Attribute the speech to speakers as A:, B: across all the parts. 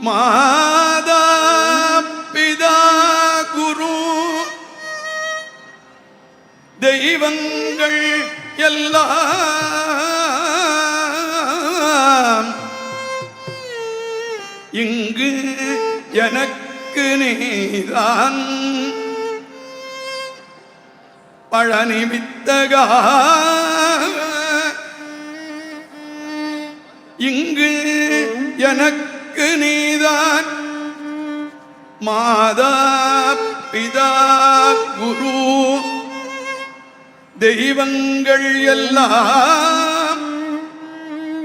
A: மாதா பிதா குரு. தெய்வங்கள் எல்லாம் இங்கு எனக்கு நீதான். பழனிமித்தகா இங்கு எனக்கு எனக்கு நீதான். மாதா பிதா குரு. தெய்வங்கள் எல்லாம்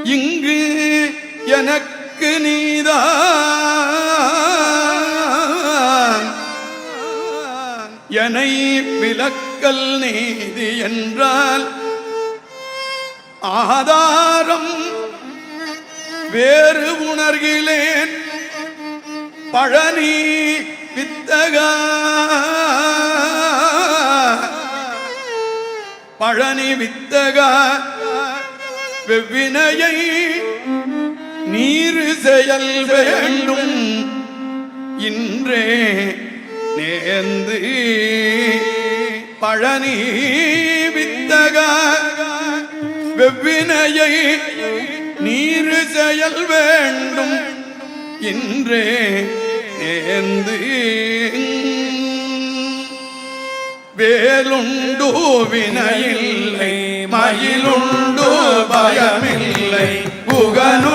A: இங்கு எனக்கு நீதான். என்னை விலக்கல் நீதி என்றால் ஆதாரம் வேறு உணர்கிலேன் பழனி வித்தக. பழனி வித்தக. வெவ்வினையை நீர் செயல் வேண்டும். இன்றே நேர்ந்து பழனி வித்தக. வெவ்வினையை நீரு செயல் வேண்டும். என்றே நேர்ந்து வேலுண்டு வினையில்லை மயிலுண்டு பயமில்லை புகனு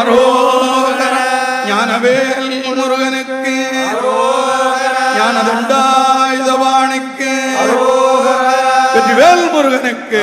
A: அரோகர ஞானவேல் முருகனுக்கு. ஞானதுண்டாயுதபாணிக்கு வெற்றிவேல் முருகனுக்கு.